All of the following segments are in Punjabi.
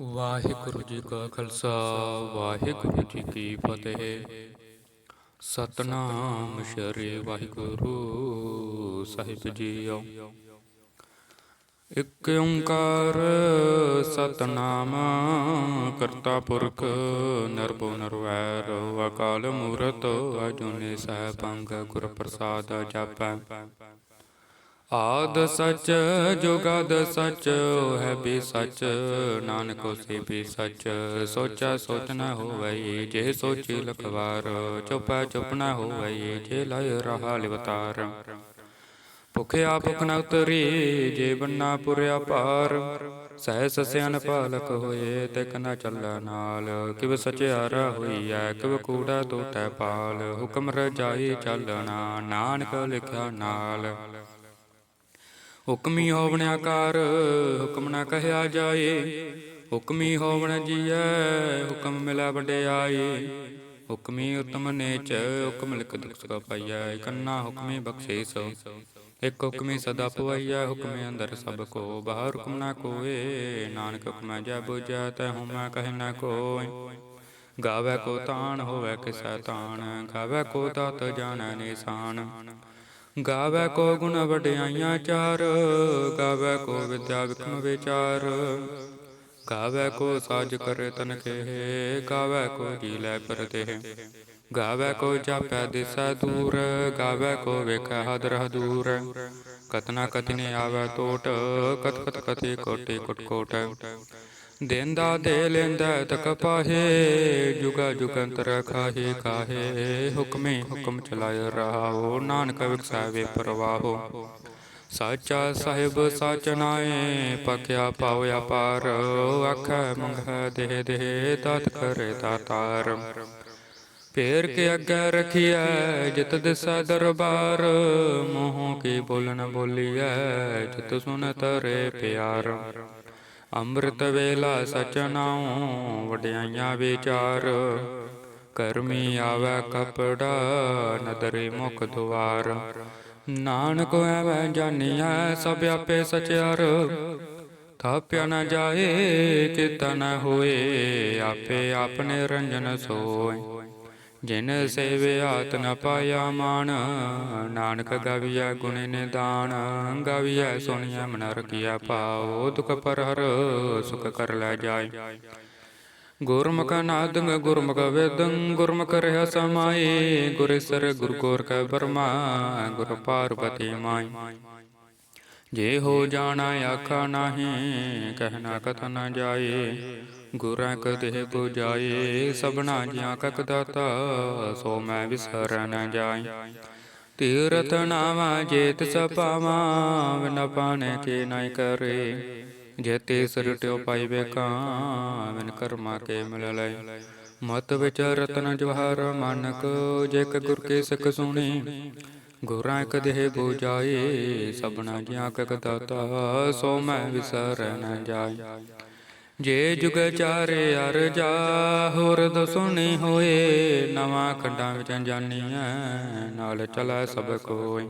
ਵਾਹਿਗੁਰੂ ਜੀ ਕਾ ਖਾਲਸਾ, ਵਾਹਿਗੁਰੂ ਜੀ ਕੀ ਫਤਿਹ। ਸਤਨਾਮ ਸ਼੍ਰੀ ਵਾਹਿਗੁਰੂ ਸਾਹਿਬ ਜੀਓ। ਇਕ ਓੰਕਾਰ ਸਤਨਾਮ ਕਰਤਾ ਪੁਰਖ, ਨਿਰਭਉ ਨਿਰਵੈਰ, ਅਕਾਲ ਮੂਰਤ, ਅਜੂਨੀ ਸਹਿਬੰਗ ਗੁਰ ਪ੍ਰਸਾਦ ਜਪੈ। ਆਦ ਸਚ, ਜੁਗਦ ਸਚ ਹੈ ਵੀ ਸਚ, ਨਾਨਕ ਹੋਸੀ ਵੀ ਸਚ। ਸੋਚਾ ਸੋਚ ਨ ਹੋਵਈ, ਜੇ ਸੋਚੀ ਲਖਵਾਰ, ਚੁਪੈ ਚੁਪ ਨ ਹੋਵਈ, ਜੇ ਲਇ ਰਹਾ ਲਿਵਤਾਰ। ਭੁਖਿਆ ਭੁਖ ਨ ਉਤਰੀ, ਜੇ ਬੰਨਾ ਪੁਰਿਆ ਪਾਰ ਸਹਿ ਸਿਆਨ ਪਾਲਕ ਹੋਏ, ਤਿਕ ਨ ਚੱਲੈ ਨਾਲ। ਕਿਵ ਸਚਿਆਰਾ ਹੋਈਐ, ਕਿਵ ਕੂੜਾ ਤੋਟੈ ਪਾਲ। ਹੁਕਮ ਰਜਾਈ ਚੱਲਣਾ, ਨਾਨਕ ਲਿਖਿਆ ਨਾਲ। ਹੁਕਮੀ ਹੋਵਣ ਆਕਾਰ, ਹੁਕਮ ਨਾ ਕਹਿਆ ਜਾਏ। ਹੁਕਮੀ ਹੋਵਣ ਜੀਐ, ਹੁਕਮ ਮਿਲੈ ਵਡਿਆਈ ਹੁਕਮੀ ਉਤਮ ਨੇਚ, ਹੁਕਮ ਲਿਖ ਦੁਖ ਸੁਖ ਪਾਈਐ। ਕੰਨਾ ਹੁਕਮੀ ਬਖਸ਼ੀਸ ਇਕ ਹੁਕਮੀ ਸਦਾ ਪਵਈਐ, ਹੁਕਮੇ ਅੰਦਰ ਸਭ ਕੋ। ਬਾਹਰ ਹੁਕਮ ਨਾ ਕੋਏ, ਨਾਨਕ ਹੁਕਮੈ ਜੈ ਬੁਝੈ, ਤੈ ਹੁਮੈ ਕਹਿ ਨਾ ਕੋਇ। ਗਾਵੇ ਕੋ ਤਾਣ, ਹੋਵੇ ਕਿਸੈ ਤਾਣ। ਗਾਵੇ ਕੋ ਤਤ ਜਾਣੈ ਨਿਸ਼ਾਨ। ਗਾਵੇ ਕੋ ਗੁਣ ਵਡਿਆਈਆਂ ਚਾਰ, ਗਾਵੇ ਕੋ ਵਿਦਿਆ ਵਿਖਮ ਵਿਚਾਰ। ਗਾਵੇ ਕੋ ਸਾਜ ਕਰੇ ਤਨ ਕੇ ਗਾਵੇ ਕੋ ਜੀ ਲੈ ਪਰਤੇ ਗਾਵੇ ਕੋ ਜਾਪੈ ਦਿਸੈ ਦੂਰ, ਗਾਵੇ ਕੋ ਵੇਖੈ ਹਦਰ ਦੂਰ ਕਤਨਾ ਕਤਨੇ ਆਵੇ ਟੋਟ ਕਤ ਕਤ ਕਤੇ ਕੋਟੇ ਕੁਟ ਕੋਟ। ਦੇਂਦਾ ਦੇ ਲੈਂਦਾ ਤਕ ਪਾਹੇ, ਜੁਗਾ ਜੁਗੰਤਰ ਖਾਹੇ ਕਾਹੇ ਹੁਕਮੇ ਹੁਕਮ ਚਲਾਇ ਰਹਾਓ ਨਾਨਕ ਵਿਖਸਾਵੇ ਪਰਵਾਹੋ। ਸਾਚਾ ਸਾਹਿਬ ਸਾਚ ਨਾਏ ਪਕਿਆ ਪਾਵਿਆ ਪਾਰ, ਆਖੈ ਮੰਗੈ ਦੇ ਦੇ ਤਤ ਕਰੇ ਦਾਤਾਰ ਫੇਰ ਕੇ ਅੱਗੇ ਰਖੀਐ, ਜਿਤ ਦਿਸੈ ਦਰਬਾਰ, ਮੋਹ ਕੀ ਬੋਲਣ ਬੋਲੀਐ, ਜਿਤ ਸੁਨ ਤਰੇ ਪਿਆਰ। ਅੰਮ੍ਰਿਤ ਵੇਲਾ ਸਚ ਨਾਉ, ਵਡਿਆਈਆਂ ਵਿਚਾਰ। ਕਰਮੀ ਆਵੈ ਕਪੜਾ, ਨਦਰੇ ਮੁਖ ਦੁਆਰ। ਨਾਨਕ ਐਵੇਂ ਜਾਣੀਐ ਸਭ ਆਪੇ ਸਚਿਆਰ। ਥਾਪਿਆ ਨ ਜਾਏ ਕਿਤਾ ਨ ਹੋਏ, ਆਪੇ ਆਪਣੇ ਰੰਜਨ ਸੋਏ। ਜਿਨ ਸੇਵਿਆਤ ਨ ਪਾਇਆ ਮਾਨ ਨਾਨਕ ਗਵਿਆ ਗੁਣ ਨਿਦਾਨ ਗਵਿਆ ਸੁਣਿਆ ਮਨ ਰਖਿਆ ਪਾਉ ਦੁਖ ਪਰ ਹਰ ਸੁਖ ਕਰ ਲੈ ਜਾਏ। ਗੁਰਮੁਖ ਨਾਦੰਗ ਗੁਰਮੁਖ ਵੇਦੰ ਗੁਰਮੁਖ ਰਹਿ ਸਮਾਏ ਗੁਰੇਸਰ ਗੁਰ ਕੋਰ ਕੈ ਬਰਮਾ ਗੁਰ ਪਾਰਵਤੀ ਮਾਈ। ਜੇ ਹੋ ਜਾਣਾ ਆਖਾ ਨਾਹੀ ਕਹਿਣਾ ਕਥ ਨ ਜਾਏ। ਗੁਰਾਂ ਕਦੇ 부ਜਾਏ ਸਭਨਾ ਜੀਆਂ ਕਕ ਦਾਤਾ, ਸੋ ਮੈਂ ਵਿਸਰ ਨ ਜਾਏ ਤੀਰਥ ਨਾਵਾ ਜੇਤ ਸਪਾਵਾ ਵਿਨ ਪਾਣੇ ਕੇ ਨਾਇ ਕਰੇ। ਜੇਤੇ ਸਰਟਿਓ ਪਾਈ ਵੇਕਾਂ ਵਿਨ ਕਰਮਾ ਕੇ ਮਿਲ ਲੈ ਮਤ ਵਿੱਚ ਰਤਨ ਜਵਾਹਰ ਮਾਨਕ ਜੇ ਕ ਗੁਰ ਕੇ ਸਿੱਖ ਸੁਣੀ। ਗੁਰਾਂ ਇਕ ਕਦੇ 부ਜਾਏ ਸਭਨਾ ਜੀਆਂ ਕਕ ਦਾਤਾ, ਸੋ ਮੈਂ ਵਿਸਰ ਨ ਜਾਏ ਜੇ ਜੁਗ ਚਾਰੇ ਅਰ ਜਾ ਹੋਰ ਦਸੁਣੀ ਹੋਏ, ਨਵਾਂ ਖੰਡਾਂ ਵਿੱਚ ਜਾਣੀਐ ਨਾਲ ਚਲੈ ਸਭ ਕੋਈ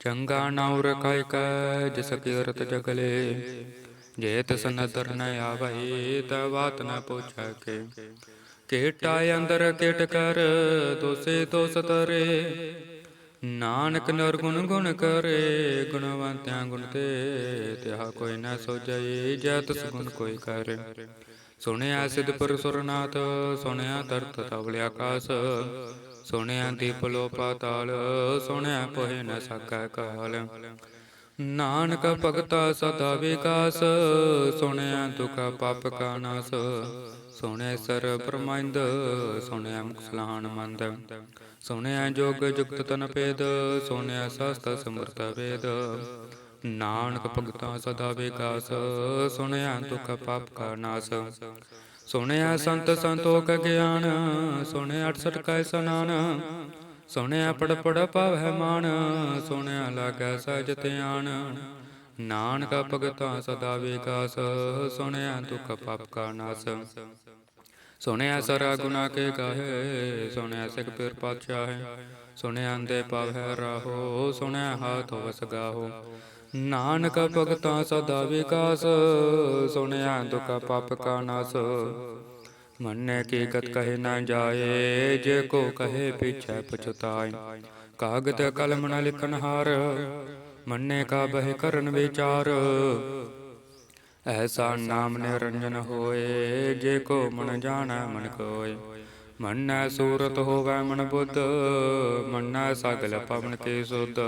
ਚੰਗਾ ਨਾਉ ਰਖਾਇ ਕੈ ਜਿਸ ਕੀਰਤ ਜਗਲੇ। ਜੇ ਤਿਸ ਨਦਰ ਨ ਆਵਈ, ਤਾ ਬਾਤ ਨ ਪੁੱਛੈ ਕੇ। ਕੀਟਾ ਅੰਦਰ ਕਿਟ ਕਰ, ਦੋਸੇ ਦੋਸ ਤਰੇ ਨਾਨਕ ਨਿਰਗੁਣ ਗੁਣ ਕਰੇ, ਗੁਣਵੰਤਿਆਂ ਗੁਣ ਤੇ ਤਿਹਾ ਕੋਈ ਨਾ ਸੋਜਈ ਜੈ ਤਿਸ ਗੁਣ ਕੋਈ ਕਰੇ। ਸੁਣਿਆ ਸਿਧ ਸੁਰਨਾਥ ਸੁਣਿਆ ਤਰਤ ਤਵਲ ਆਕਾਸ ਸੁਣਿਆ ਦੀਪ ਲੋ ਪਾਤਾਲ ਸੁਣਿਆ ਪੋਹਿ ਨ ਸਕੈ ਕਾਲ। ਨਾਨਕ ਭਗਤਾ ਸਦਾ ਵਿਕਾਸ, ਸੁਣਿਆ ਦੁਖ ਪਾਪ ਕਾ ਨਾਸ, ਸੁਣਿਆ ਸਰ ਬ੍ਰਹਮੰਦ ਸੁਣਿਆ ਮੁਖ ਸਲਾਹਣ ਮੰਦ। ਸੁਣਿਆ ਜੋਗ ਜੁਗਤ ਤਨ ਭੇਦ, ਸੁਣਿਆ ਸਸਤ ਸਮਰਤ ਵੇਦ। ਨਾਨਕ ਭਗਤਾ ਸਦਾ ਵਿਕਾਸ, ਸੁਣਿਆ ਦੁਖ ਪਾਪ ਕਾ ਨਾਸ। ਸੁਣਿਆ ਸੰਤ ਸੰਤੋਖ ਗਿਆਨ, ਸੁਣਿਆ 68 ਕੈ ਸਨਾਨ ਸੁਣਿਆ ਪੜ ਪੜ ਪਾਵੈ ਮਾਨ, ਸੁਣਿਆ ਲਾਗੈ ਸਜ ਧਿਆਨ। ਨਾਨਕ ਭਗਤਾ ਸਦਾ ਵਿਕਾਸ, ਸੁਣਿਆ ਦੁਖ ਪਾਪ ਕਾ ਨਾਸ। ਸੁਣਿਆ ਸਰਾ ਗੁਨਾ ਕੇ ਗਾਹੇ ਸੁਣਿਆ ਸਿਖ ਪੀਰ ਪਾਤਸ਼ਾਹ ਸੁਣਿਆ ਅੰਦੇ ਪਾਵੈ ਰਾਹੋ ਸੁਣਿਆ ਹਾਥ ਵਸ ਗਾਹੋ। ਨਾਨਕ ਭਗਤਾਂ ਸਦਾ ਵਿਕਾਸ ਸੁਣਿਆ ਦੁਖ ਪਾਪ ਕਾ ਨਾਸ। ਮੰਨੇ ਕੀ ਗਤ ਕਹੇ ਨਾ ਜਾਏ ਜੇ ਕੋ ਕਹੇ ਪਿਛੈ ਪਛਤਾਏ ਕਾਗਦ ਕਲਮ ਨ ਲਿਖਨ ਹਾਰ ਮੰਨੇ ਕਾ ਬਹਿ ਕਰਨ ਵਿਚਾਰ। ਐਸਾ ਨਾਮ ਨਿਰੰਜਨ ਹੋਏ, ਜੇ ਕੋ ਮਨ ਜਾਣੈ ਮਨ ਕੋਇ ਮੰਨੈ ਸੂਰਤ ਹੋਵੈ ਮਨ ਬੁੱਧ, ਮੰਨੈ ਸਗਲ ਪਵਨ ਕੇ ਸੁਧ।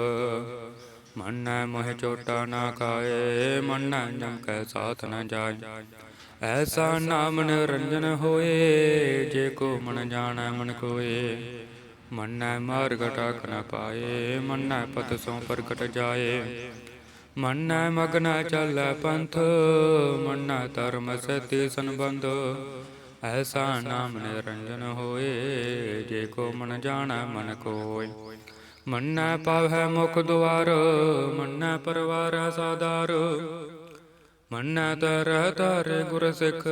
ਮੰਨੈ ਮੋਹਿ ਚੋਟਾ ਨਾ ਖਾਏ, ਮੰਨੈ ਜਮ ਕੈ ਸਾਥ ਨ ਜਾਏ। ਐਸਾ ਨਾਮ ਨਿਰੰਜਨ ਹੋਏ, ਜੇ ਕੋ ਮਨ ਜਾਣੈ ਮਨ ਕੋਏ। ਮੰਨੈ ਮਾਰਗ ਟਾਕ ਨ ਪਾਏ, ਮੰਨੈ ਪਤ ਸੋ ਪ੍ਰਗਟ ਜਾਏ। ਮੰਨੈ ਮਗਨ ਚੱਲੈ ਪੰਥ, ਮੰਨੈ ਧਰਮ ਸਤੀ ਸੰਬੰਧ। ਐਸਾ ਨਾਮ ਨਿਰੰਜਨ ਹੋਏ, ਜੇ ਕੋ ਮਨ ਜਾਣੈ ਮਨ ਕੋਇ। ਮੰਨੈ ਪਾਵੈ ਮੁਖ ਦੁਆਰ, ਮੰਨੈ ਪਰਵਾਰ ਸਾਦਾਰ ਮੰਨੈ ਤਰ ਤਾਰੇ ਗੁਰ ਸਿੱਖ,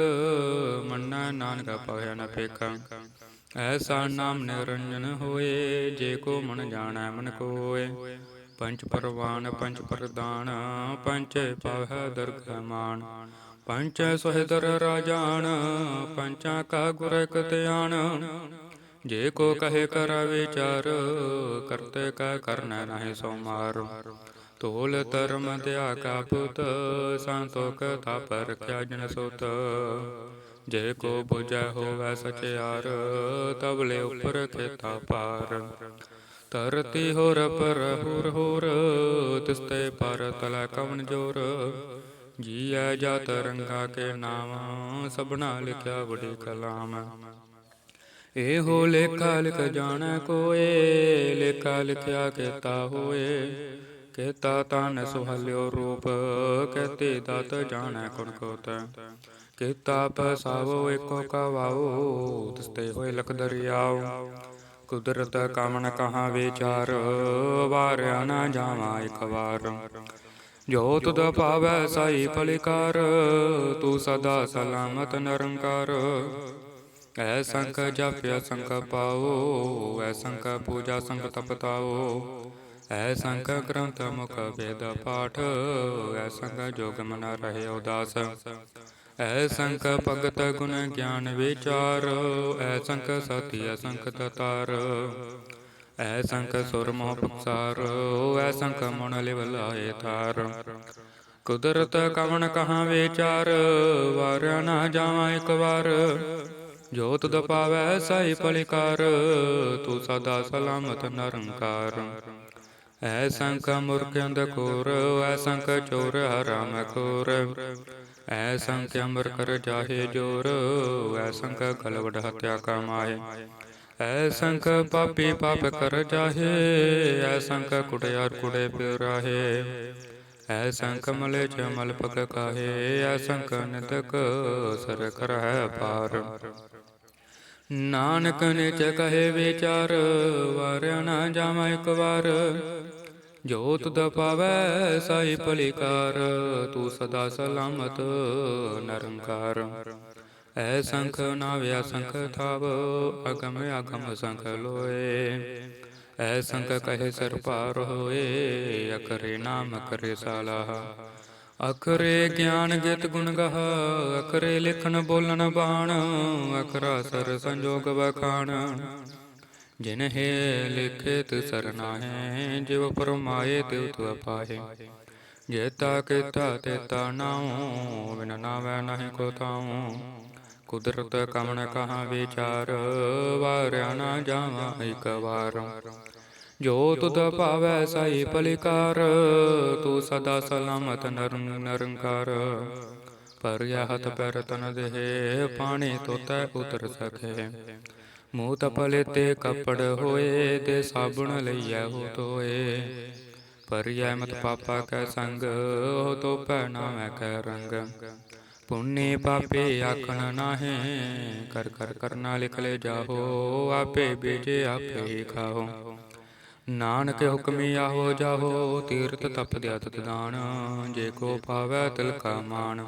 ਮੰਨੈ ਨਾਨਕ ਪਾਵੈ ਨ ਪੇਖਾ। ਐਸਾ ਨਾਮ ਨਿਰੰਜਨ ਹੋਏ, ਜੇ ਕੋ ਮਨ ਜਾਣੈ ਮਨ ਕੋਏ ਪੰਚ ਪਰਵਾਨ, ਪੰਚ ਪ੍ਰਦਾਨ ਪੰਚ ਪਾਵੈ ਦਰਗਹ ਪੰਚ ਸੋਹਿਦਰ ਰਾਜਾਨ, ਪੰਚਾਂ ਕਾ ਗੁਰ ਇਕ ਜੇ ਕੋ ਕਹੇ ਕਰ ਵਿਚਾਰ, ਕਰਤੇ ਕਾ ਕਰਨਾ ਨਹੀਂ ਸੋ ਮਾਰ। ਤੋਲ ਧਰਮ ਦਿਆ ਕਾ ਪੁੱਤ ਸੰਤੋਖ ਥਾਪ ਰਖਿਆ ਜਨ ਸੁਤ। ਜੇ ਕੋ ਬੁਝੈ ਹੋਵੈ ਸਚਿਆਰ ਤਬਲੇ ਉਪਰ ਖੇਤਾ ਪਾਰ। ਧਰਤੀ ਹੋਰ ਪਰ ਹੋਰ ਹੋਰ ਤਿਸਤੇ ਪਰ ਤਲੈ ਕਵਨ ਜੋਰ। ਜੀਐ ਜਾਤ ਰੰਗਾ ਕੇ ਨਾਮ, ਸਭਨਾ ਲਿਖਿਆ ਬੜੀ ਕਲਾਮ। ਇਹੋ ਲੇਖਾ ਲਿਖ ਜਾਣੈ ਕੋਏ, ਲੇਖਾ ਲਿਖਿਆ ਕੀਤਾ ਹੋਏ। ਕੀਤਾ ਤਨ ਸੁਹਲਿਓ ਰੂਪ ਕਹਤੇ ਦਤ ਜਾਣੈ ਕੁਣ ਕੋਤ। ਕੀਤਾ ਪਸਾਵੋ ਏਕੋ ਕਵਾਓ ਤਿਸਤੇ ਹੋਏ ਲਖ ਦਰਿਆਓ। ਕੁਦਰਤ ਕਾਮਨ ਕਹਾ ਵਿਚਾਰ, ਵਾਰਿਆ ਨਾ ਜਾਵਾ ਇਕ ਵਾਰ। ਜੋ ਤੁਧ ਪਾਵੈ ਸਾਈ ਫਲਿਕਾਰ, ਤੂੰ ਸਦਾ ਸਲਾਮਤ ਨਿਰੰਕਾਰ। ਐ ਸੰਖ ਜਪਿਆ ਸੰਖ ਪਾਓ, ਐ ਸੰਖ ਪੂਜਾ ਸੰਖ ਤਪਤਾਓ ਐ ਸੰਖ ਗ੍ਰੰਥ ਮੁਖ, ਵੇਦ ਪਾਠ, ਐ ਸੰਖ ਜੋਗ ਮਨ ਰਹੇ ਉਦਾਸ। ਐ ਸੰਖ ਭਗਤ ਗੁਣ ਗਿਆਨ ਵਿਚਾਰ, ਐ ਸੰਖ ਸਤਿ ਐ ਸੰਖ ਤਤਾਰ ਐ ਸੰਖ ਸੁਰ ਮੋਹ ਪਸਾਰ, ਐ ਸੰਖ ਮਨ ਲਿਵ ਲਾਏ ਕੁਦਰਤ ਕਵਣ ਕਹਾ ਵਿਚਾਰ, ਵਾਰਿਆ ਨਾ ਜਾਵਾਂ ਇੱਕ ਵਾਰ। ਜੋਤ ਦਪਾਵੈ ਪਾਵੈ ਸਾਈ ਪਲਿਕਾਰ, ਤੂੰ ਸਦਾ ਸਲਾਮਤ ਨਰੰਕਾਰ। ਐ ਸੰਖ ਮੁਰਖ ਅੰਧਕੂਰ ਐ ਸੰਖ ਚੋਰ ਹਰਾਮ ਖੋਰ ਐ ਸੰਖ ਅਮਰ ਕਰ ਜਾਹੇ ਜੋਰ, ਐ ਸੰਖ ਗਲਵੜ ਹਤਿਆ ਕਮਾਏ ਐ ਸੰਖ ਪਾਪੀ ਪਾਪ ਕਰ ਜਾਹੇ, ਐ ਸੰਖ ਕੁੜਿਆਰ ਕੁੜੇ ਪਿਰਾਹੇ ਐ ਸੰਖ ਮਲੇ ਚ ਮਲ ਪਕ ਕਾਹੇ, ਐ ਨਿਤਕ ਸਰ ਕਰ ਪਾਰ ਨਾਨਕ ਨੇ ਚ ਕਹੇ ਵਿਚਾਰ, ਵਾਰਿਆ ਨਾ ਜਾਵਾਂ ਇੱਕ ਵਾਰ। ਜੋ ਤੁਧ ਪਾਵੈ ਸਾਈ ਭਲਿਕਾਰ ਤੂੰ ਸਦਾ ਸਲਾਮਤ ਨਿਰੰਕਾਰ। ਐ ਸੰਖ ਨਾਵਿਆ ਸੰਖ ਥਾਵ ਅਗਮ ਅਗਮ ਸੰਖ ਲੋਏ। ਐ ਸੰਖ ਕਹੇ ਸਰ ਪਾਰ ਹੋਏ ਅਕਰੇ ਨਾਮ ਕਰੇ ਸਾਲਾਹ ਅਖਰੇ ਗਿਆਨ ਗਿਤ ਗੁਣ ਗਹ ਅਖਰੇ ਲਿਖਣ ਬੋਲਣ ਬਾਣ ਅਖਰਾ ਸਰ ਸੰਜੋਗ ਵਖਾਣ। ਜਿਨਹਿ ਲਿਖਿਤ ਸਰਨਾ ਹੈ, ਜਿਵ ਪਰਮਾਏ ਤਿਵ ਤੁ ਪਾਹੇ ਜੇਤਾ ਕੀਤਾ ਤੇਤਾ ਨਾਉ, ਬਿਨ ਨਾਵੈ ਨਹੀਂ ਕੋ ਤਾਉ ਕੁਦਰਤ ਕਮਣ ਕਹਾ ਵਿਚਾਰ, ਵਾਰਿਆ ਨਾ ਜਾਵਾਂ ਇਕ ਵਾਰ। ਜੋ ਤੁਧ ਭਾਵੈ ਸਾਈ ਪਲਿਕਾਰ, ਤੂੰ ਸਦਾ ਸਲਾਮਤ ਨਰੰ ਨਿਰੰਕਾਰ। ਪਰਿਆ ਹੱਥ ਪੈਰ ਤਨ ਦੇਹ, ਪਾਣੀ ਤੋਤੈ ਉਤਰ ਸਕੇ ਮੂੰਹ ਤਪਲੇ ਤੇ ਕੱਪੜ ਹੋਏ ਤੇ ਸਾਬਣ ਲਈਐ ਹੋ ਤੋਏ ਪਰਿਆ ਮਤ ਪਾਪਾ ਕੈ ਸੰਗ ਹੋ ਤੋ ਪਹਿਨਾ ਮੈਂ ਕੈ ਰੰਗ। ਪੁੰਨੇ ਪਾਪੇ ਆਖਣ ਨਾਹੇ, ਕਰ ਕਰ ਕਰਨਾ ਲਿਖ ਲੈ ਜਾਹੋ, ਆਪੇ ਬੀਜੇ ਆਪੇ ਖਾਓ ਨਾਨਕ ਹੁਕਮੀ ਆਹੋ ਜਾਹੋ, ਤੀਰਥ ਤਪ ਦਿਆ ਤਤ ਦਾਨ, ਜੇ ਕੋ ਪਾਵੈ ਤਿਲ ਕਾ ਮਾਨ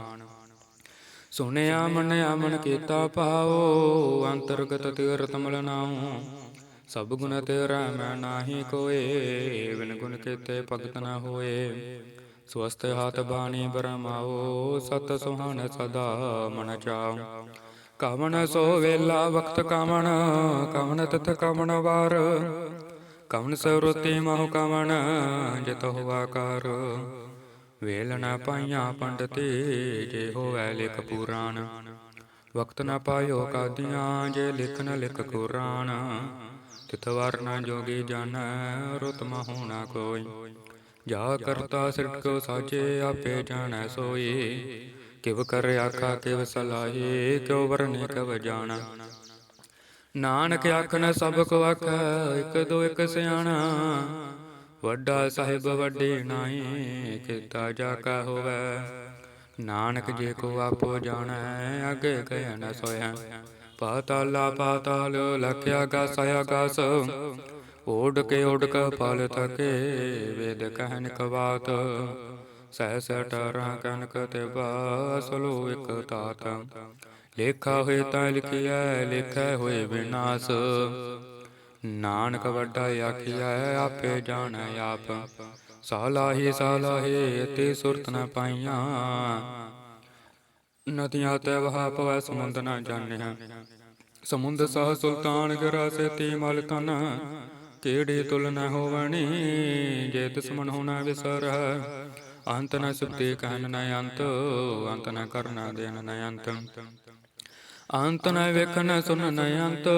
ਸੁਣਿਆ, ਮੰਨਿਆ, ਮਨ ਕੀਤਾ ਪਾਓ ਅੰਤਰਗਤ ਤੀਰਥ ਮਲ ਨਾਉ। ਸਭ ਗੁਣ ਤੇਰਾ ਮੈਂ ਨਾਹੀ ਕੋਏ, ਬਿਨ ਗੁਣ ਕੀਤੇ ਭਗਤ ਨਾ ਹੋਏ। ਸਵਸਤ ਹਾਤ ਬਾਣੀ ਬਰਮਾਓ, ਸਤ ਸੁਹਾਨ ਸਦਾ ਮਨ ਚਾਉ। ਕਵਣ ਸੋ ਵੇਲਾ ਵਕਤ ਕਵਣ ਕਵਣ ਤਤ ਕਵਨ ਵਾਰ। ਕਵਣ ਸਰੁਤੀ ਮਹੁ ਕਵਣ ਜਤ ਹੋਆ ਕਰ ਵੇਲ ਨ ਪਾਈਆਂ ਪੰਡਤੀ ਜੇ ਹੋਵੈ ਲਿਖ ਪੁਰਾਣ। ਵਕਤ ਨ ਪਾਇਓ ਕਾਦੀਆਂ ਜੇ ਲਿਖ ਨ ਲਿਖ ਕੁਰਾਨ। ਤਿਥ ਵਾਰ ਨ ਜੋਗੀ ਜਨ ਰੁਤ ਨ ਕੋਈ। ਜਾ ਕਰਤਾ ਸਿਰਟ ਕੋ ਸਾਜੇ ਆਪੇ ਜਾਣੈ ਸੋਈ। ਕਿਵ ਕਰ ਆਖਾ ਕਿਵ ਸਲਾਹੀ ਕਿਉ ਵਰਨੇ ਕਵ ਜਾਣਾ। ਨਾਨਕ ਆਖਣ ਸਭ ਕੋ ਆਖੈ ਇਕ ਦੋ ਇਕ ਸਿਆਣਾ। ਵੱਡਾ ਸਾਹਿਬ ਵੱਡੇ ਨਾਈ, ਕੀਤਾ ਜਾ ਕਾ ਹੋਵੇ। ਨਾਨਕ ਜੇ ਕੋ ਆਪੋ ਜਾਣੈ, ਅਗੇ ਕਹਿ ਨ ਸੋਇਆ ਪਾਤਾਲਾ ਪਾਤਾਲ ਲਖਿਆ ਗਾਸ ਆਗਾਸ ਓੜ ਕੇ ਓੜ ਕ ਫਲ ਥਕੇ, ਵੇਦ ਕਹਿਨ ਕਵਾਤ ਸਹਿ ਸਟਾਰਾਂ ਕਨਕ ਤੇ ਬਾਸਲੋ ਇਕ ਤਾਤ। ਲੇਖਾ ਹੋਏ ਤਾਂ ਲਿਖਿਆ ਲਿਖੈ ਹੋਏ ਵਿਨਾਸ਼ ਨਾਨਕ ਵੱਡਾ ਆਖਿਆ ਆਪੇ ਜਾਣ ਆਪ। ਸਾਲਾਹੀ ਸਾਲਾਹੀ ਤੇ ਸੁਰਤ ਨ ਪਾਈਆਂ। ਨਦੀਆਂ ਤੇ ਵਹਾ ਪਵੈ ਸਮੁੰਦ ਨ ਜਾਣਿਆ। ਸਮੁੰਦ ਸਾਹ ਸੁਲਤਾਨ ਗਰਾ ਸੇ ਤੀ ਮਲ ਕਿਹੜੀ ਤੁਲ ਨ ਹੋਵਣੀ, ਜੇ ਦੁਸ਼ਮਨ ਹੋਣਾ ਵਿਸਰ। ਅੰਤ ਨ ਸੁਪਤੇ ਕਹਿਨ ਨ ਅੰਤ ਅੰਤ ਨ ਕਰਨਾ ਦੇਨ ਨ ਅੰਤ। ਅੰਤ ਨ ਵੇਖਣ ਸੁਨ ਨ ਅੰਤ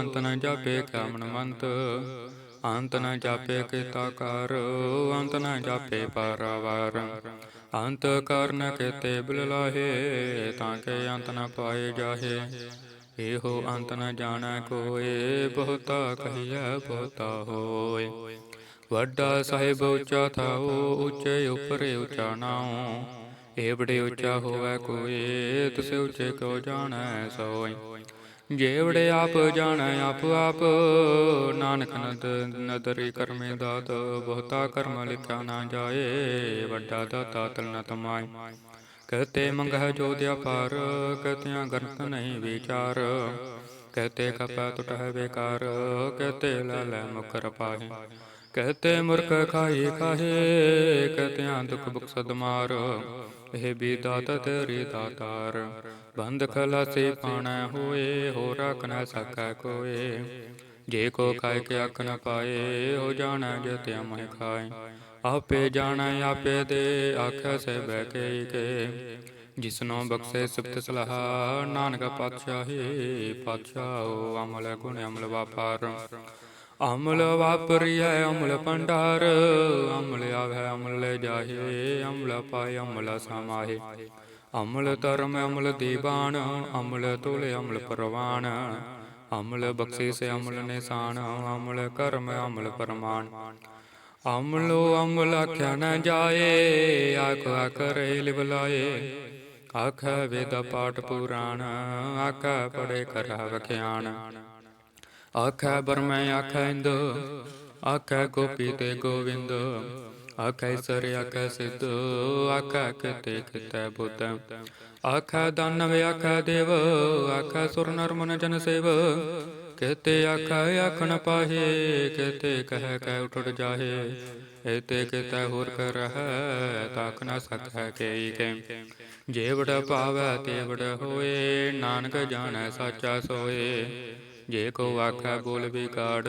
ਅੰਤ ਨ ਜਾਪੇ ਕਾਮਨ ਮੰਤ। ਅੰਤ ਨ ਜਾਪੇ ਕੀਤਾ ਕਰ, ਅੰਤ ਨ ਜਾਪੇ ਪਰਵਾਰ। ਅੰਤ ਕਰਨ ਕੇਤੇ ਬਿਲਲਾਹੇ ਤਾਂ ਕਿ ਅੰਤ ਨ ਪਾਏ ਜਾਹੇ। ਇਹੋ ਅੰਤ ਨ ਜਾਣੈ ਕੋਏ, ਬਹੁਤਾ ਕਹੀਐ ਬਹੁਤਾ ਹੋਏ। ਵੱਡਾ ਸਾਹਿਬ ਉੱਚਾ ਥਾਓ ਉੱਚੇ ਉੱਪਰੇ ਉੱਚਾ ਨਾਉ। ਏਵੜੇ ਉੱਚਾ ਹੋਵੇ ਕੋਏ ਤਿਸ ਉੱਚੇ ਕੋ ਜਾਣੈ ਸੋਈ। ਜੇਵੜੇ ਆਪ ਜਾਣੈ, ਆਪ ਆਪ ਨਾਨਕ ਨਦ, ਨਦਰੀ ਕਰਮੇ ਦਾਤ, ਬਹੁਤਾ ਕਰਮ ਲਿਖਿਆ ਨਾ ਜਾਏ, ਵੱਡਾ ਦਾਤਾ ਤਲ ਨ ਤਮਾਈ ਕਹਤੇ ਮੰਗਹਿ ਜੋਦਿਆ ਪਾਰ ਕਹਤਿਆਂ ਗਰਤ ਨਹੀਂ ਵਿਚਾਰ। ਕਹਤੇ ਕਪੈ ਟੁਟਹਿ ਬੇਕਾਰ, ਕਹਤੇ ਲੈ ਲੈ ਮੁਕਰ ਪਾਹੇ। ਕਹਤੇ ਮੁਰਖ ਖਾਈ ਕਾਹੇ ਕਹਤਿਆਂ ਦੁਖ ਬੁਕਸਦ ਮਾਰ। ਇਹ ਵੀ ਦਾਤ ਬੰਦ ਖਲਾਸੇ ਪਾਣਾ ਹੋਏ ਹੋ ਰਖ ਨ ਸਕੈ ਕੋਏ। ਜੇ ਕੋ ਖਾਇ ਕੇ ਅਖ ਨ ਪਾਏ ਹੋ ਜਾਣੈ ਜਤਿ ਮਹਿ ਖਾਏ। ਆਪੇ ਜਾਣੈ, ਆਪੇ ਦੇ ਆਖੈ ਸੇ ਬਹਿ ਕੇ ਕੇ ਜਿਸਨੋ ਬਖਸ਼ੇ ਸਿਫਤ ਸਲਾਹ, ਨਾਨਕ ਪਾਤਸ਼ਾਹੀ, ਪਾਤਸ਼ਾਹੋ ਅਮਲ ਗੁਣ ਅਮਲ ਵਾਪਾਰ। ਅਮਲ ਵਾਪਰਿਐ, ਅਮਲ ਭੰਡਾਰ। ਅਮਲ ਆਵੈ, ਅਮਲ ਲੈ ਜਾਹੇ, ਅਮਲ ਪਾਇ ਅਮਲ ਸਮਾਹੇ। ਅਮਲ ਧਰਮ, ਅਮਲ ਦੀਵਾਨ। ਅਮਲ ਤੋਲੇ, ਅਮਲ ਪਰਵਾਨ। ਅਮਲ ਬਖਸ਼ੇ ਸੇ ਅਮਲ ਨਿਸ਼ਾਨ। ਅਮਲ ਕਰਮ, ਅਮਲ ਪਰਮਾਨ। ਅਮਲੋ ਅਮਲ ਆਖਿਆ ਨ ਜਾਏ, ਆਖ ਕਰੇ ਲਿਵਲਾਏ ਆਖਾ ਵੇਦ ਪਾਠ ਪੁਰਾਣ, ਆਖਾ ਪੜੇ ਕਰਾ ਵਖਿਆਣ। ਆਖੈ ਬਰਮੈ, ਆਖੈ ਇੰਦ, ਆਖੈ ਗੋਪੀ ਤੇ ਗੋਵਿੰਦ, ਆਖੈ ਸਰ ਆਖੈ ਸਿੱਧ, ਆਖੈ ਕਿਤੇ ਕਿਤੇ ਬੁੱਧ। ਆਖੈ ਦਾਨਵ, ਆਖੈ ਦੇਵ, ਆਖੈ ਸੁਰ ਨਰ ਮਨ ਜਨ ਸੇਵ। ਕਹਤੇ ਆਖੈ ਆਖਣ ਪਾਹੇ ਕਹਤੇ ਕਹਿ ਕਹਿ ਉਠੜ ਜਾਹੇ। ਏਤੇ ਕਿਤੇ ਹੋਰ ਕਰ ਰਹੈ, ਤਾਕ ਨ ਸਕੈ ਕੇਈ ਕੇ। ਜੇ ਵਡ ਪਾਵੈ ਤੇ ਵਡ ਹੋਏ, ਨਾਨਕ ਜਾਣੈ, ਸਾਚਾ ਸੋਏ। ਜੇ ਕੋ ਆਖੈ ਬੋਲ ਵਿਗਾੜ,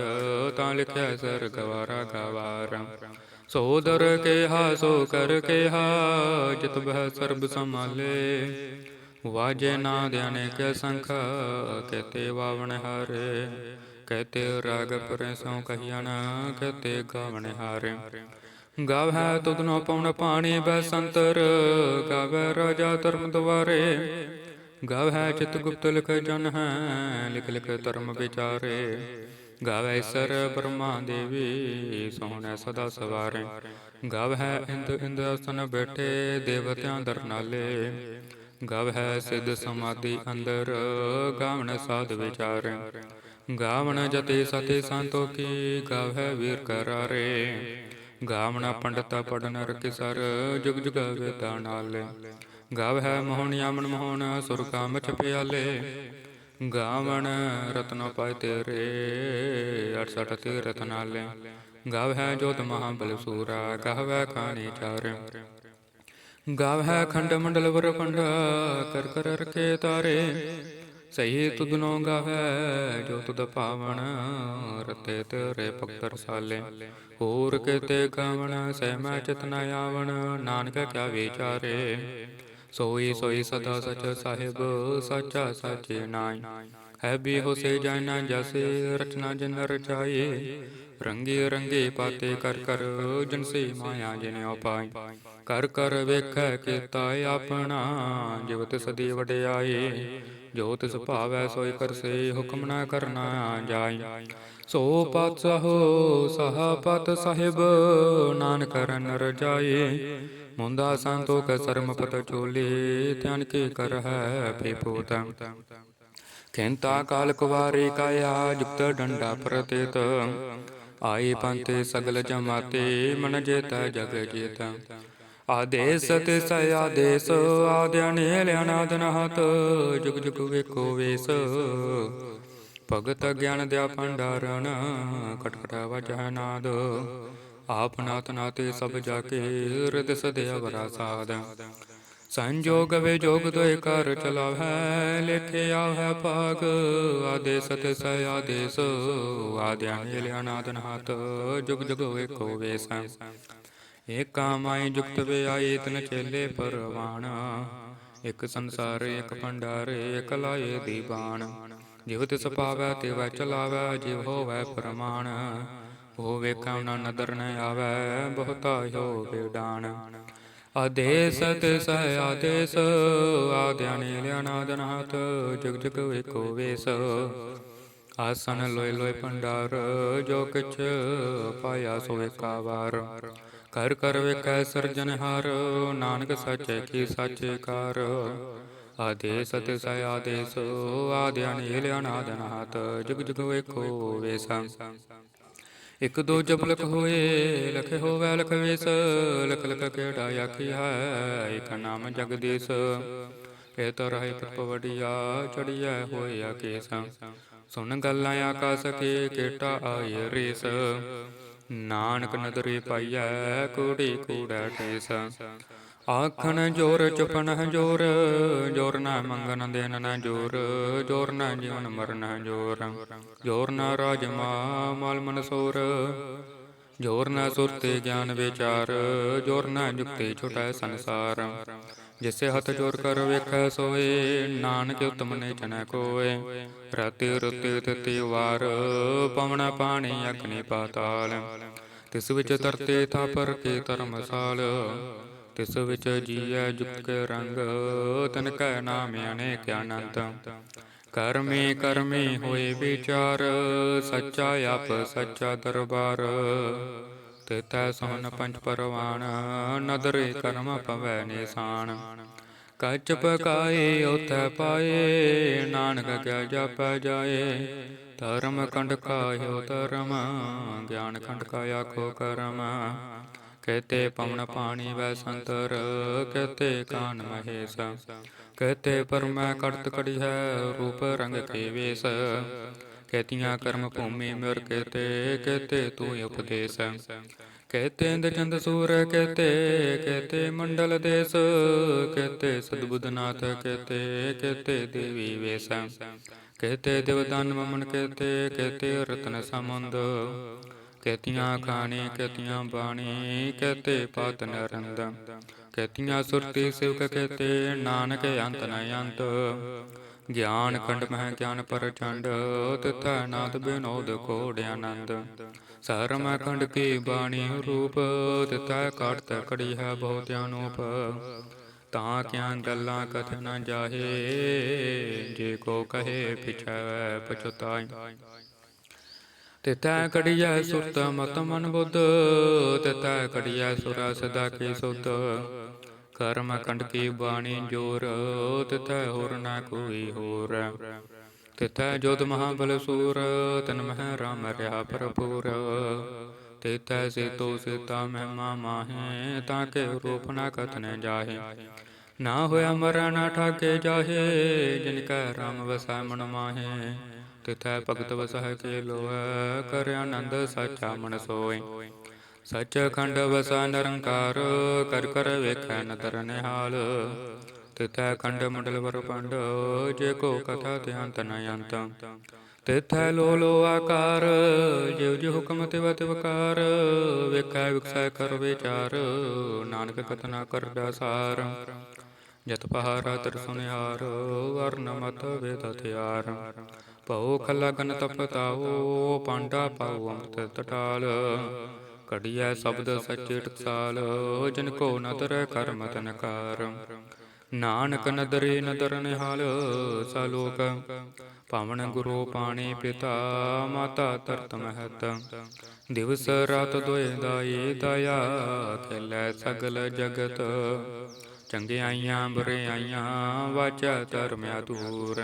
ਤਾਂ ਲਿਖਿਆ ਸਰ ਗਵਾਰਾ ਗਵਾਰ। ਸੋ ਦਰ ਕਿਹਾ, ਸੋ ਕਰ ਕੇਹਾ, ਜਿਤ ਬਹਿ ਸਰਬ ਸੰਭਾਲੇ। ਵਾਜੇ ਨਾ ਧਿਆਨੇ ਕੇ ਸੰਖ, ਕਹਤੇ ਵਾਵਣ ਹਾਰੇ। ਕਹਤੇ ਰਾਗ ਪਰਸੋਂ ਕਹੀਣ ਕਹਤੇ ਗਾਵਣ ਹਾਰੇ। ਗਾਵੈ ਤੁਧਨੋ ਪਉਣ ਪਾਣੀ ਬਸੰਤਰ, ਗਾਵੈ ਰਾਜਾ ਧਰਮ ਦੁਆਰੇ। ਗਾਵੈ ਚਿਤ ਗੁਪਤ ਲਿਖ ਜਨ ਹੈ, ਲਿਖ ਲਿਖ ਧਰਮ ਵਿਚਾਰੇ। ਗਾਵੈ ਸਰ ਬ੍ਰਹਮਾ ਦੇਵੀ, ਸੋਹਣੈ ਸਦਾ ਸਵਾਰੇ। ਗਾਵੈ ਇੰਦ ਇੰਦ ਅਸਨ ਬੈਠੇ, ਦੇਵਤਿਆਂ ਦਰਨਾਲੇ ਨਾਲੇ। ਹੈ ਸਿੱਧ ਸਮਾਧੀ ਅੰਦਰ, ਗਾਵਣ ਸਾਧ ਵਿਚਾਰੇ। ਗਾਵਣ ਜਤੇ ਸਤੇ ਸੰਤੋ ਕੀ ਗਾਵੈ ਵੀਰ ਕਰਾਰੇ। ਗਾਵਣਾ ਪੰਡਤਾ ਪੜਨ ਰਕਿਸਰ ਜੁਗ ਜੁਗ ਵੇਦਾ ਨਾਲੇ। ਗਾਵੈ ਮੋਹਣਿਆ ਮਨ ਮੋਹਣ, ਸੁਰ ਕਾਮ ਛਪਿਆਲੇ ਗਾਵਣ ਰਤਨ ਪਾਇ ਤੇਰੇ 68 ਤੀਰਥ ਗਾਵ ਹੈ ਜੋਤ ਮਹਾਬਲ ਸੂਰਾ, ਗਾਵਹਿ ਖਾਣੇ ਚਾਰ। ਗਾਵਹਿ ਖੰਡ ਮੰਡਲ ਵਰ ਖੰਡ ਕਰ ਕਰ ਰਖੇ ਤਾਰੇ। ਸਹੀ ਤੁਧਨੋ ਗਾਵਹਿ ਜੋ ਤੁਧ ਪਾਵਨ ਰਤੇ ਤੇਰੇ ਭਗਤ ਰਸਾਲੇ ਹੋਰ ਕਿਤੇ ਗਾਵਣ ਸਹਿਮੈ ਚਿਤ ਨ ਆਵਣ, ਨਾਨਕ ਕਿਆ ਵਿਚਾਰੇ। ਸੋਈ ਸੋਈ ਸਦਾ ਸਚ ਸਾਹਿਬ ਸਾਚਾ ਸਾਚੇ ਨਾਈ ਹੈ ਵੀ ਹੋਸੇ ਜਾਣਾ ਜਸੇ ਰਚਨਾ ਜਨ ਰਚਾਏ ਰੰਗੇ ਰੰਗੇ ਪਾਤੇ ਕਰ ਕਰ ਜਨ ਸੇ ਮਾਇਆ ਜਿਨ ਉਪਾਈ ਕਰ ਕਰ ਵੇਖੈ ਕੀਤਾ ਆਪਣਾ। ਜਿਵਤ ਸਦੀ ਵਡਿਆਏ ਜੋ ਤਿਸ ਭਾਵੈ ਸੋਈ ਕਰਸੇ ਹੁਕਮ ਨਾ ਕਰਨਾ ਜਾਈ। ਸੋ ਪਤ ਸਹੋ ਸਹਾ ਪਤ ਸਾਹਿਬ ਨਾਨਕ ਰਨ ਰਜਾਏ ਮੁੰਦਾ ਸੰਤੋਖ ਸਰਮ ਪਤ ਚੋਲੇ, ਧਿਆਨ ਕੇ ਕਰ ਹੈ ਫੇਪੋਤ ਕਾਲ ਕੁਵਾਰੇ ਕਾਇਆ, ਜੁਗਤ ਡੰਡਾ ਪ੍ਰਤਿਤ। ਆਏ ਪੰਤੇ ਸਗਲ ਜਮਾਤੇ, ਮਨ ਜੇਤਾ ਜਗ ਜੀਤ। ਆਦੇਸ ਤੇ ਸ ਆਦੇਸ ਆਦਿਆਨੇ ਲਿਆਨਾਦ ਨਹਤ। ਜੁਗ ਜੁਗ ਵੇਖੋ ਵੇਸ। ਭਗਤ ਗਿਆਨ ਦਿਆ ਭੰਡਾਰਨ, ਕਟਕਟ ਵਜਹ ਨਾਦ। ਆਪ ਨਾਤ ਨਾਤੇ ਸਭ ਜਾ ਕੇ ਹਿਰਦ ਸਦਿਆ ਵਰਾ ਸਾਧ। ਸੰਜੋਗ ਵੇ ਜੋਗ ਦੋਇ ਕਰ ਚਲਾਵੈ ਲਿਖਿਆ ਹੈ ਭਾਗ। ਆਦੇਸ ਤੇ ਸ ਆਦੇਸ, ਆਦਿਆ ਲਿਆ ਅਨਾਦਨ ਹੱਥ, ਜੁਗ ਜੁਗ ਵੇਖੋ ਵੇਸ। ਏਕਾ ਮਾਈ ਜੁਗਤ ਵੇ ਆਏ ਤਨ ਚੇਲੇ ਪਰਵਾਣ ਇਕ ਸੰਸਾਰ, ਇਕ ਭੰਡਾਰ, ਇਕ ਲਾਏ ਦੀ ਬਾਣ ਜਿਵ ਤਿਸ ਪਾਵੈ ਤੇ ਵੈ ਚਲਾਵੈ ਜਿਵ ਹੋਵੈ ਪ੍ਰਮਾਣ। ਉਹ ਵੇਖਾਂ ਨਾ ਨਦਰ ਨ ਆਵੈ, ਬਹੁਤਾ ਹੋਵੇ ਡਾਣ ਆਦੇਸ ਤਿਸ ਆਦੇਸ, ਆਦਿਆ ਨੀਲ ਅਨਾਦਨ ਹੱਥ ਜੁਗ ਜੁਗ ਵੇਖੋ ਵੇਸ। ਆਸਨ ਲੋਏ ਲੋਏ ਭੰਡਾਰ, ਜੋ ਕਿਛ ਪਾਇਆ ਸੋ ਏਕਾ ਵਾਰ। ਕਰ ਕਰ ਵੇਖੈ ਸਿਰਜਨਹਾਰ ਨਾਨਕ ਸੱਚੇ ਕੀ ਸਾਚੇ ਕਾਰ। ਆਦੇਸ ਤੇ ਸ ਆਦੇਸ ਆਦਿ ਅਨੀਲ ਅਨਾਦਨ ਹਾਤ ਜੁਗ ਜੁਗ ਵੇਖੋ ਵੇਸਾ। ਇਕ ਦੋ ਜਪਲਕ ਹੋਏ, ਲਖ ਹੋਵੈ, ਲਖ ਵੇਸ, ਲਖ ਲਖ ਕਿਹੜਾ ਆਖੀ ਹੈ, ਇਕ ਨਾਮ ਜਗਦੀਸ਼। ਇਹ ਤਰ ਹੈ ਪ੍ਰਭ ਚੜਿਆ ਹੋਇਆ ਕੇਸ। ਸੁਣ ਗੱਲਾਂ ਆਕਾਸ ਕੇ, ਕੇਟਾ ਆਏ ਰੇਸ। ਨਾਨਕ ਨਦਰੇ ਪਾਈਐ, ਕੋੜੀ ਕੂੜਾ ਠੇਸ ਆਖਣ ਜੋਰ ਚੁਪਨ ਜੋਰ ਜੋਰ ਨਾ ਮੰਗਨ ਦੇਨ ਨਾ ਜੋਰ ਜੋਰ ਨਾ ਜੀਵਨ ਮਰਨ ਜੋਰ ਜੋਰ ਨਾ ਰਾਜ ਮਾ ਮਲ ਮਨ ਸੋਰ ਜੋਰ ਨਾ ਸੁਰਤੇ ਗਿਆਨ ਵਿਚਾਰ, ਜੋਰ ਨਾ ਜੁਗਤੇ ਛੁਟੈ ਸੰਸਾਰ। ਜਿਸੇ ਹੱਥ ਜੋਰ ਕਰ ਵੇਖੈ ਸੋਏ, ਨਾਨਕ ਉਤਮ ਨੇ ਚਨੈ ਕੋਏ ਰਤੇ ਰਤੇ ਤਤੇ ਵਾਰ ਪਵਣਾ ਪਾਣੀ ਅਗਨੀ ਪਾਤਾਲ। ਤਿਸ ਵਿੱਚ ਤਰਤੇ ਥਾਪਰ ਕੇ ਧਰਮਸਾਲ ਤਿਸ ਵਿੱਚ ਜੀਐ ਜੁਗ ਰੰਗ, ਤਨ ਕੈ ਨਾਮ ਅਨੇਕ ਅਨੰਤ ਕਰਮੇ ਕਰਮੇ ਹੋਏ ਵਿਚਾਰ, ਸੱਚਾ ਆਪ ਸੱਚਾ ਦਰਬਾਰ। ਤੇਤੈ ਸੋਨ ਪੰਜ ਪਰਵਾਨ, ਨਦਰੇ ਕਰਮ ਪਵੈ ਨਿਸ਼ਾਨ। ਕੱਚ ਪਕਾਏ ਉਥੈ ਪਾਏ, ਨਾਨਕ ਕਿਆ ਜਪੈ ਜਾਏ। ਧਰਮ ਕੰਡ ਕਾਇਓ ਧਰਮ, ਗਿਆਨ ਕੰਡ ਕਾ ਆਖੋ ਕਰਮ। ਕਹਤੇ ਪਵਨ ਪਾਣੀ ਵੈ ਸੰਤਰ ਕਹਤੇ ਕਾਨ ਮਹੇਸ਼ ਕਹਤੇ ਪਰਮੈ ਕੜਤ ਕੜੀ ਹੈ ਰੂਪ ਰੰਗ ਕੇ ਵੇਸ ਕਹਤੀਆਂ ਕਰਮ ਭੂਮੀ ਮਿਰ ਕਹਤੇ ਕਹਤੇ ਤੂੰ ਉਪਦੇਸ ਕਹਤੇ ਇੰਦ ਚੰਦ ਸੂਰ ਕਹਤੇ ਕਹਤੇ ਮੰਡਲ ਦੇਸ ਕਹਤੇ ਸਦਬੁੱਧਨਾਥ ਕਹਤੇ ਕਹਤੇ ਦੇਵੀ ਵੇਸ ਕਹਤੇ ਦੇਵਦਾਨ ਮਮਨ ਕਹਤੇ ਕਹਤੇ ਰਤਨ ਸਮੁੰਦ ਕਹਤੀਆਂ ਖਾਣੀ ਕਹਤੀਆਂ ਬਾਣੀ ਕਹਤੇ ਪਾਤ ਨਰੰਦ ਕਹਤੀਆਂ ਸੁਰਤੀ ਸਿਵਕ ਕਹਤੇ ਨਾਨਕ ਅੰਤ ਨ ਅੰਤ। ਗਿਆਨ ਖੰਡ ਮਹਿ ਗਿਆਨ ਪ੍ਰਚੰਡ, ਤਿਥੈ ਨਾਦ ਬਿਨੋਦ ਕੋੜ ਆਨੰਦ। ਸਰਮ ਖੰਡ ਕੀ ਬਾਣੀ ਰੂਪ, ਤਿਥੈ ਕੜਤ ਕੜੀ ਹੈ ਬਹੁਤ ਅਨੂਪ। ਤਾਂ ਕਿਆਂ ਗੱਲਾਂ ਕਥ ਨ ਜਾਹੇ, ਜੇ ਕੋ ਕਹੇ ਪਿਛੈ ਪਛਤਾਈ। ਤਿਤੈ ਕੜੀਐ ਸੁਰਤ ਮਤ ਮਨ ਬੁੱਧ ਤਿਤੈ ਕੜੀਐ ਸੁਰਾ ਸਦਾ ਕੀ ਸੁਧ। ਕਰਮ ਕੰਡ ਕੀ ਬਾਣੀ ਜੋਰ ਤਿਤੈ ਹੋਰ ਨਾ ਕੋਈ ਹੋਰ। ਤਿਤੈ ਜੋਤ ਮਹਾਬਲ ਸੂਰ ਤਨ ਮਹਿ ਰਾਮ ਰਿਆ ਭਰਪੂਰ। ਤਿਤੈ ਸੇਤੋ ਸੀਤਾ ਮਹਿਮਾ ਮਾਹੇ ਤਾਂ ਕੇ ਰੂਪ ਨਾ ਕਥਨ ਜਾਹੇ। ਨਾ ਹੋਇਆ ਮਰਨ ਠਾਕੇ ਜਾਹੇ ਜਿਨ ਕੈ ਰਾਮ ਵਸੈ ਮਨ ਮਾਹੇ। ਤਿਥੈ ਭਗਤ ਵਸਹਿ ਕੇ ਲੋਐ ਕਰ ਆਨੰਦ ਸਾਚਾ ਮਨ ਸੋਏ। ਸੱਚ ਖੰਡ ਵਸਾ ਨਿਰੰਕਾਰ, ਕਰ ਕਰ ਵੇਖੈ ਨਦਰ ਨਿਹਾਲ। ਤਿਥੈ ਖੰਡ ਮੰਡਲ ਵਰ ਪੰਡ, ਜੇ ਕੋ ਕਥਾ ਧਿਆਨ ਤਨ ਅੰਤ। ਤਿਥੈ ਲੋ ਲੋ ਆਕਾਰ ਜਿਵ ਜਿਵ ਹੁਕਮ ਤਿਵ ਤਿਵਕਾਰ ਵੇਖੈ ਵਿਖਸੈ ਕਰ ਵਿਚਾਰ, ਨਾਨਕ ਕਥਨਾ ਕਰਦਾ ਸਾਰ। ਜਤ ਪਹਾਰਾ ਤਰ ਸੁਨਿਹਾਰ ਵਰਨ ਮਤ ਵੇਦ ਹਥਿਆਰ। ਭਉ ਖਲਾ ਗਨ ਤਪਤਾਓ ਪਾਂਡਾ ਪਾਉ ਅੰਮ੍ਰਿਤ ਟਟਾਲ ਕੜੀਐ ਸ਼ਬਦ ਸੱਚੇ ਟਕਸਾਲ ਜਨ ਕੋ ਨਦਰ ਕਰਮ ਤਨਕਾਰ ਨਾਨਕ ਨਦਰੇ ਨਦਰ ਨਿਹਾਲ ਸਾਲੋਕ ਪਾਵਨ ਗੁਰੂ ਪਾਣੀ ਪਿਤਾ, ਮਾਤਾ ਤਰਤ ਮਹਤ। ਦਿਵਸ ਰਾਤ ਦੋਏ ਦਾਈ ਦਇਆ ਖਿਲੈ ਸਗਲ ਜਗਤ। ਚੰਗਿਆਈਆਂ ਬੁਰਿਆਈਆਂ ਵਾਚਾ ਧਰਮਿਆ ਦੂਰ।